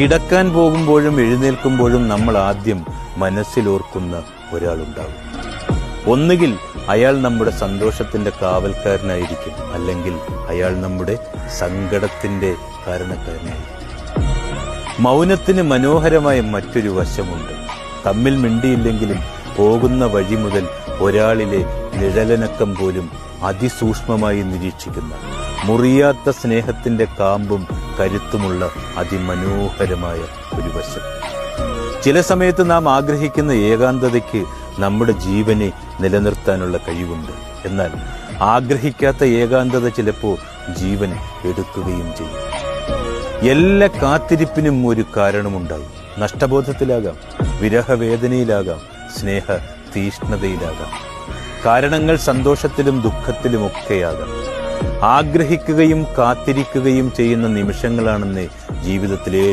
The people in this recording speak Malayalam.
കിടക്കാൻ പോകുമ്പോഴും എഴുന്നേൽക്കുമ്പോഴും നമ്മൾ ആദ്യം മനസ്സിലോർക്കുന്ന ഒരാളുണ്ടാകും. ഒന്നുകിൽ അയാൾ നമ്മുടെ സന്തോഷത്തിന്റെ കാവൽക്കാരനായിരിക്കും അല്ലെങ്കിൽ അയാൾ നമ്മുടെ സങ്കടത്തിന്റെ കാരണക്കാരനായിരിക്കും. മൗനത്തിന് മനോഹരമായ മറ്റൊരു വശമുണ്ട്. തമ്മിൽ മിണ്ടിയില്ലെങ്കിലും പോകുന്ന വഴി മുതൽ ഒരാളിലെ നിഴലനക്കം പോലും അതിസൂക്ഷ്മമായി നിരീക്ഷിക്കുന്ന മുറിയാത്ത സ്നേഹത്തിന്റെ കാമ്പും കരുത്തുമുള്ള അതിമനോഹരമായ ഒരു വശം. ചില സമയത്ത് നാം ആഗ്രഹിക്കുന്ന ഏകാന്തതയ്ക്ക് നമ്മുടെ ജീവനെ നിലനിർത്താനുള്ള കഴിവുണ്ട്. എന്നാൽ ആഗ്രഹിക്കാത്ത ഏകാന്തത ചിലപ്പോൾ ജീവൻ എടുക്കുകയും ചെയ്യും. എല്ലാ കാത്തിരിപ്പിനും ഒരു കാരണമുണ്ടാകും. നഷ്ടബോധത്തിലാകാം വിരഹവേദനയിലാകാം സ്നേഹ തീഷ്ണതയിലാകാം കാരണങ്ങൾ സന്തോഷത്തിലും ദുഃഖത്തിലുമൊക്കെയാകാം ആഗ്രഹിക്കുകയും കാത്തിരിക്കുകയും ചെയ്യുന്ന നിമിഷങ്ങളാണെന്ന് ജീവിതത്തിലെ